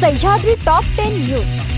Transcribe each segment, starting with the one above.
Sahyadri top ten news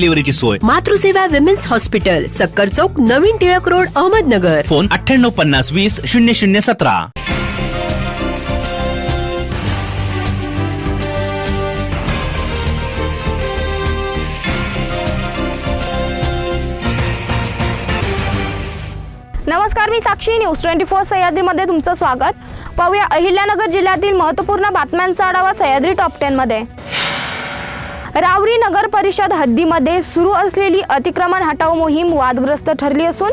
डिलिव्हरीची सोय. Matruseva women's hospital Sakkar Chowk नवीन टिळक रोड अहमदनगर. फोन अठ्ठ्याण्णव पन्नास वीस शून्य शून्य सतरा. नमस्कार मी साक्षी न्यूज ट्वेंटी फोर सह्याद्रीमध्ये तुमचं स्वागत. पाहूया अहिल्यानगर जिल्ह्यातील महत्त्वपूर्ण बातम्यांचा आढावा सह्याद्री टॉप टेनमध्ये रावरी नगर परिषद हद्दीमध्ये सुरू असलेली अतिक्रमण हटाव मोहीम वादग्रस्त ठरली असून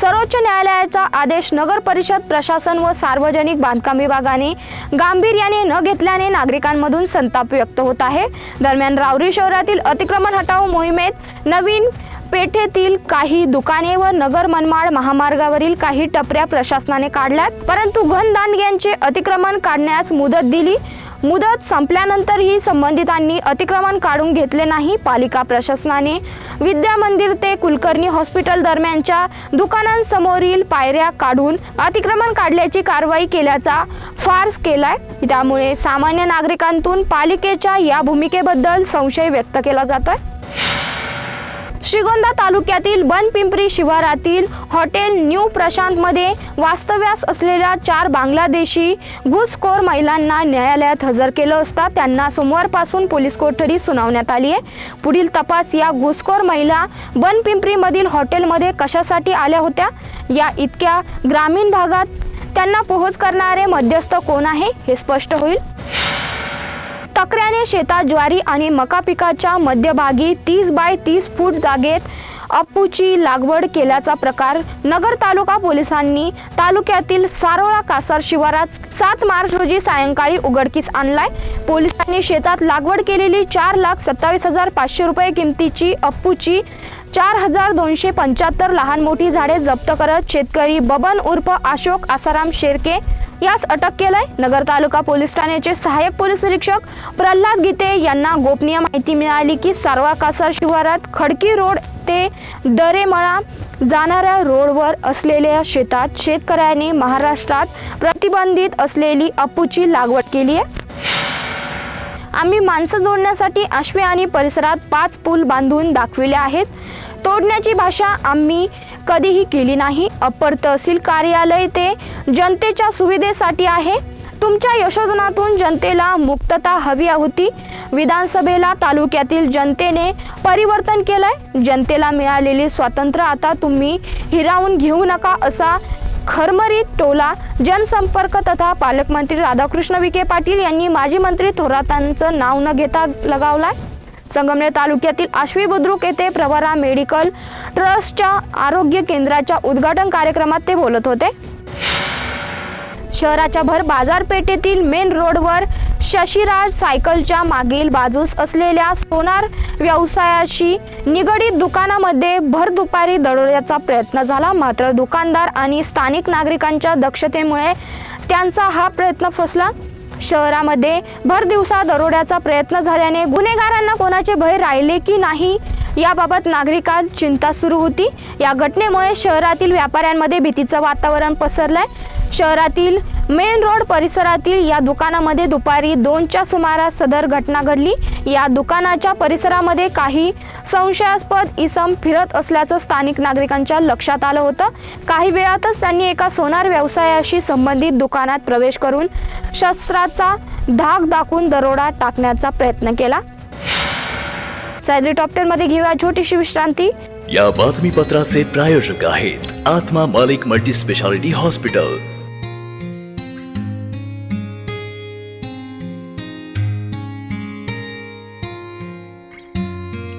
सर्वोच्च न्यायालयाचा आदेश नगर परिषद प्रशासन व सार्वजनिक बांधकाम विभागाने गांभीर्याने न घेतल्याने नागरिकांमधून संताप व्यक्त होत आहे. दरम्यान रावरी शहरातील अतिक्रमण हटाव मोहिमेत नवीन पेठेतील काही दुकाने व नगर मनमाड महामार्गावरील काही टपऱ्या प्रशासनाने काढल्यात. परंतु घनदांडग्यांचे अतिक्रमण काढण्यास मुदत दिली मुदत संपल्यानंतरही संबंधितांनी अतिक्रमण काढून घेतले नाही पालिका प्रशासनाने. विद्या मंदिर ते कुलकर्णी हॉस्पिटल दरम्यानच्या दुकानांसमोरील पायऱ्या काढून अतिक्रमण काढल्याची कारवाई केल्याचा फार्स केलाय. त्यामुळे सामान्य नागरिकांतून पालिकेच्या या भूमिकेबद्दल संशय व्यक्त केला जातोय. श्रीगोंदा तालुक्यातील बनपिंपरी शिवारातील हॉटेल न्यू प्रशांतमध्ये वास्तव्यास असलेल्या चार बांगलादेशी घुसखोर महिलांना न्यायालयात हजर केलं असता त्यांना सोमवारपासून पोलीस कोठडी सुनावण्यात आली आहे. पुढील तपास या घुसखोर महिला बनपिंपरीमधील हॉटेलमध्ये कशासाठी आल्या होत्या? या इतक्या ग्रामीण भागात त्यांना पोहोच करणारे मध्यस्थ कोण आहे हे स्पष्ट होईल. तक्र्याने शेतात ज्वारी आणि मका पिकाच्या मध्यभागी तीस बाय तीस फूट जागेत अप्पूची लागवड केल्याचा प्रकार नगर तालुका पोलिसांनी तालुक्यातील सारोळा कासार शिवारात सात मार्च रोजी सायंकाळी उघडकीस आणलाय. पोलिसांनी शेतात लागवड केलेली चार लाख सत्तावीस हजार पाचशे रुपये किमतीची अप्पूची चार हजार दोनशे पंच्याहत्तर लहान मोठी झाडे जप्त करत शेतकरी बबन उर्फ अशोक आसाराम शेरके यास अटक केलंय. नगर तालुका पोलीस ठाण्याचे सहाय्यक पोलीस निरीक्षक प्रल्हाद गीते यांना गोपनीय माहिती मिळाली की सारवा कासार शिवारात खडकी रोड ते दरेमळा जाणाऱ्या रोडवर असलेल्या शेतात शेतकऱ्याने महाराष्ट्रात प्रतिबंधित असलेली अप्पूची लागवड केली आहे. आम्ही माणसं जोडण्यासाठी आश्वे आणि परिसरात पाच पूल बांधून दाखविले आहेत. तोडण्याची भाषा आम्ही कधीही केली नाही. अपर तहसील कार्यालय ते जनतेच्या सुविधेसाठी आहे. तुमच्या यशोधनातून जनतेला मुक्तता हवी होती. विधानसभेला तालुक्यातील जनतेने परिवर्तन केलंय. जनतेला मिळालेली स्वातंत्र्य आता तुम्ही हिरावून घेऊ नका असा खरमरीत टोला जनसंपर्क तथा पालकमंत्री राधाकृष्ण विखे पाटील यांनी माजी मंत्री थोरातांचं नाव न घेता लगावलाय. संगमनेर तालुक्यातील आश्वी बुद्रुक येथे प्रवरा मेडिकल ट्रस्टच्या आरोग्य केंद्राच्या उद्घाटन कार्यक्रमात ते बोलत होते. शहराच्या भर बाजारपेठेतील मेन रोडवर शशीराज सायकलच्या मागील बाजूस असलेल्या सोनार व्यवसायाशी निगडीत दुकानामध्ये भर दुपारी दडवण्याचा प्रयत्न झाला. मात्र दुकानदार आणि स्थानिक नागरिकांच्या दक्षतेमुळे त्यांचा हा प्रयत्न फसला. शहरामध्ये भर दिवसा दरोड्याचा प्रयत्न झाल्याने गुन्हेगारांना कोणाचे भय राहिले की नाही याबाबत नागरिकांत चिंता सुरू होती. या घटनेमुळे शहरातील व्यापाऱ्यांमध्ये भीतीचं वातावरण पसरलंय. शहरातील मेन रोड परिसरातील या दुकानामध्ये दुपारी दोनच्या सुमारास सदर घटना घडली. या दुकानाच्या परिसरामध्ये काही संशयास्पद इसम फिरत असल्याचं स्थानिक नागरिकांच्या लक्षात आलं होतं. काही वेळातच त्यांनी एका सोनार व्यवसायाशी संबंधित दुकानात प्रवेश करून शस्त्राचा धाक दाखवून दरोडा टाकण्याचा प्रयत्न केला. सायद्री टॉपमध्ये घेऊया छोटीशी विश्रांती. या बातमीपत्राचे प्रायोजक आहेत आत्मा मालिक मल्टी स्पेशालिटी हॉस्पिटल.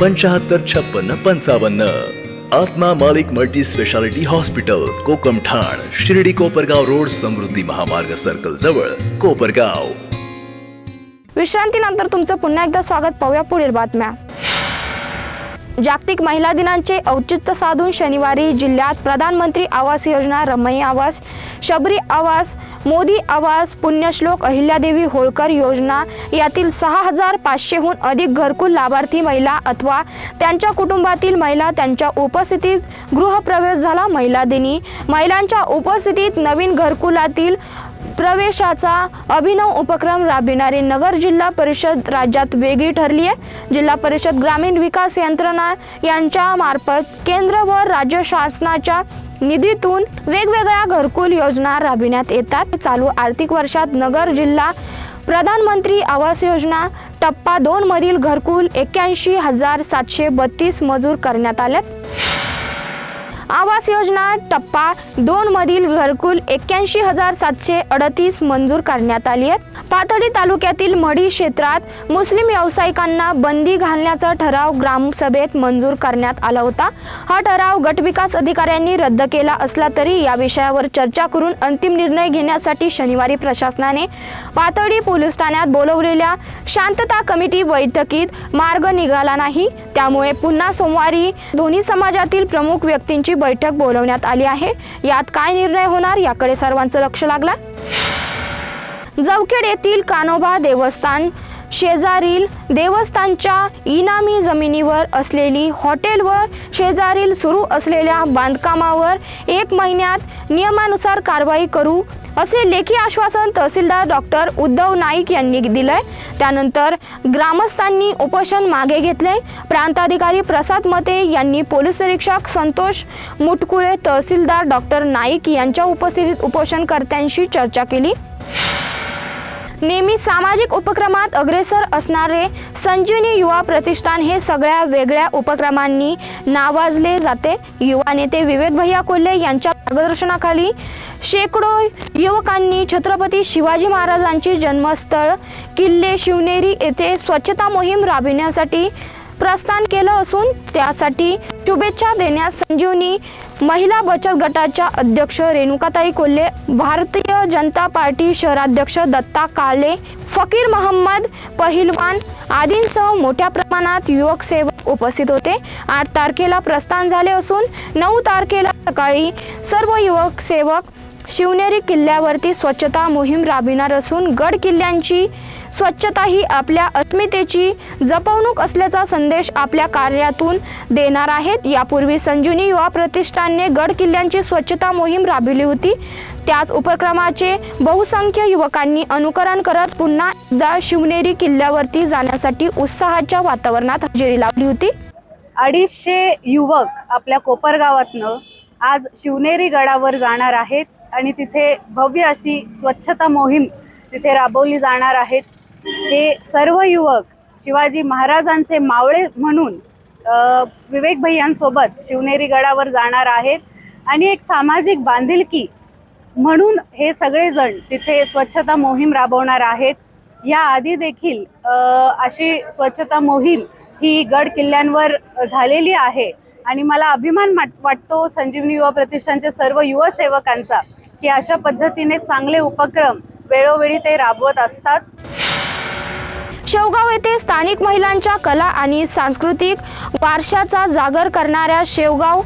पंचाहत्तर छप्पन्न पंचावन्न. आत्मा मालिक मल्टी स्पेशालिटी हॉस्पिटल कोकम ठाण शिर्डी कोपरगाव रोड समृद्धी महामार्ग सर्कल जवळ कोपरगाव. विश्रांतीनंतर तुमचं पुन्हा एकदा स्वागत. पाहूया पुढील बातम्या. जागतिक महिला दिनांचे औचित्य साधून शनिवारी जिल्ह्यात प्रधानमंत्री आवास योजना रमई आवास शबरी आवास मोदी आवास पुण्यश्लोक अहिल्यादेवी होळकर योजना यातील सहा हजार पाचशेहून अधिक घरकुल लाभार्थी महिला अथवा त्यांच्या कुटुंबातील महिला त्यांच्या उपस्थितीत गृहप्रवेश झाला. महिला दिनी महिलांच्या उपस्थितीत नवीन घरकुलातील प्रवेशाचा अभिनव उपक्रम राबविणारी नगर जिल्हा परिषद राज्यात वेगळी ठरली आहे जिल्हा परिषद ग्रामीण विकास यंत्रणा यांच्या मार्फत केंद्र व राज्य शासनाच्या निधीतून वेगवेगळ्या घरकुल योजना राबविण्यात येतात. चालू आर्थिक वर्षात नगर जिल्हा प्रधानमंत्री आवास योजना टप्पा दोन मधील घरकुल एक्क्याऐंशी हजार सातशे बत्तीस मजूर करण्यात आल्यात आवास योजना टप्पा दोन मधील घरकुल एक्क्याऐंशी हजार सातशे अडतीस मंजूर करण्यात आली आहेत पाथर्डी तालुक्यातील मढी क्षेत्रात मुस्लिम व्यावसायिकांना बंदी घालण्याचा ठराव ग्रामसभेत मंजूर करण्यात आला होता. हा ठराव गटविकास अधिकाऱ्यांनी रद्द केला असला तरी या विषयावर चर्चा करून अंतिम निर्णय घेण्यासाठी शनिवारी प्रशासनाने पातळी पोलीस ठाण्यात बोलवलेल्या शांतता कमिटी बैठकीत मार्ग निघाला नाही. त्यामुळे पुन्हा सोमवारी दोन्ही समाजातील प्रमुख व्यक्तींची बैठक बोलवण्यात आली आहे. यात काय निर्णय होणार याकडे सर्वांचं लक्ष लागलं. जवखेड येथील कानोबा देवस्थान शेजारील देवस्थानच्या इनामी जमिनीवर असलेली हॉटेल व शेजारील सुरू असलेल्या बांधकामावर एक महिन्यात नियमानुसार कारवाई करू असे लेखी आश्वासन तहसीलदार डॉक्टर उद्धव नाईक यांनी दिलंय. त्यानंतर ग्रामस्थांनी उपोषण मागे घेतले प्रांताधिकारी प्रसाद मते यांनी पोलीस निरीक्षक संतोष मुटकुळे तहसीलदार डॉक्टर नाईक यांच्या उपस्थितीत उपोषणकर्त्यांशी चर्चा केली. नेहमी सामाजिक उपक्रमात अग्रेसर असणारे संजीवनी युवा प्रतिष्ठान हे सगळ्या वेगळ्या उपक्रमांनी नावाजले जाते. युवा नेते विवेक भैया कोल्हे यांच्या मार्गदर्शनाखाली शेकडो युवकांनी छत्रपती शिवाजी महाराजांचे जन्मस्थळ किल्ले शिवनेरी येथे स्वच्छता मोहीम राबविण्यासाठी प्रस्थान केलं असून त्यासाठी शुभेच्छा देण्यास संजीवनी महिला बचत गटाच्या अध्यक्ष रेणुकाताई कोल्हे भारतीय जनता पार्टी शहराध्यक्ष दत्ता काले फकीर महम्मद पहिलवान आदींसह मोठ्या प्रमाणात युवक सेवक उपस्थित होते. आठ तारखेला प्रस्थान झाले असून नऊ तारखेला सकाळी सर्व युवक सेवक शिवनेरी किल्ल्यावरती स्वच्छता मोहीम राबविणार असून गड किल्ल्यांची स्वच्छता ही आपल्या अस्मितेची जपवणूक असल्याचा संदेश आपल्या कार्यातून देणार आहेत. यापूर्वी संजीवनी युवा प्रतिष्ठानने गड किल्ल्यांची स्वच्छता मोहीम राबविली होती. त्याच उपक्रमाचे बहुसंख्य युवकांनी अनुकरण करत पुन्हा एकदा शिवनेरी किल्ल्यावरती जाण्यासाठी उत्साहाच्या वातावरणात हजेरी लावली होती. अडीचशे युवक आपल्या कोपरगावातनं आज शिवनेरी गडावर जाणार आहेत आणि तिथे भव्य अशी स्वच्छता मोहीम तिथे राबवली जाणार आहेत. हे सर्व युवक शिवाजी महाराजांचे मावळे म्हणून विवेक भैयांसोबत शिवनेरी गडावर जाणार आहेत. आणि एक सामाजिक बांधिलकी म्हणून हे सगळेजण तिथे स्वच्छता मोहीम राबवणार आहेत. या आधी देखील अशी स्वच्छता मोहीम ही गड किल्ल्यांवर झालेली आहे. आणि मला अभिमान वाटतो संजीवनी युवा प्रतिष्ठानचे सर्व युवा सेवकांचा की अशा पद्धतीने चांगले उपक्रम वेळोवेळी ते राबवत असतात. शेवगाव येथे स्थानिक महिलांच्या कला आणि सांस्कृतिक वारशाचा जागर करणाऱ्या शेवगाव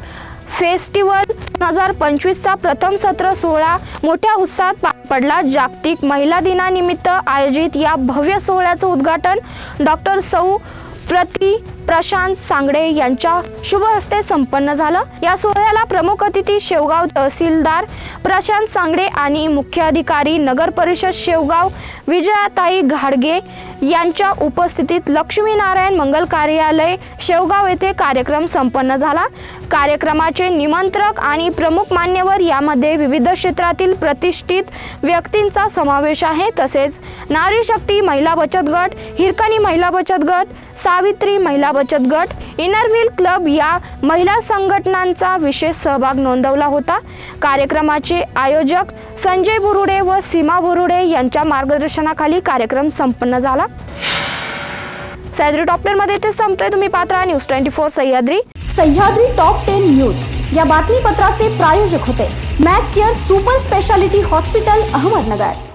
फेस्टिवल दोन हजार पंचवीसचा प्रथम सत्र सोहळा मोठ्या उत्साहात पार पडला. जागतिक महिला दिनानिमित्त आयोजित या भव्य सोहळ्याचं उद्घाटन डॉक्टर सौ प्रति प्रशांत सांगडे यांच्या शुभ हस्ते संपन्न झालं. या सोहळ्याला प्रमुख अतिथी शेवगाव तहसीलदार प्रशांत सांगडे आणि मुख्य अधिकारी नगर परिषद शेवगाव विजयाताई घाडगे यांच्या उपस्थितीत लक्ष्मीनारायण मंगल कार्यालय शेवगाव येथे कार्यक्रम संपन्न झाला. कार्यक्रमाचे निमंत्रक आणि प्रमुख मान्यवर यामध्ये विविध क्षेत्रातील प्रतिष्ठित व्यक्तींचा समावेश आहे. तसेच नारी शक्ती महिला बचत गट हिरकणी महिला बचत गट सावित्री महिला बचत गट इनरव्हील क्लब या महिला संघटनांचा विशेष सहभाग नोंदवला होता. कार्यक्रमाचे आयोजक संजय बुरुडे व सीमा बुरुडे यांच्या मार्गदर्शनाखाली कार्यक्रम संपन्न झाला. सह्याद्री टॉपटेनमध्ये ते संपतोय. तुम्ही Patra news twenty four Sahyadri. Sahyadri top ten news या बातमीपत्राचे प्रायोजक होते. Mac care super speciality hospital Ahmednagar.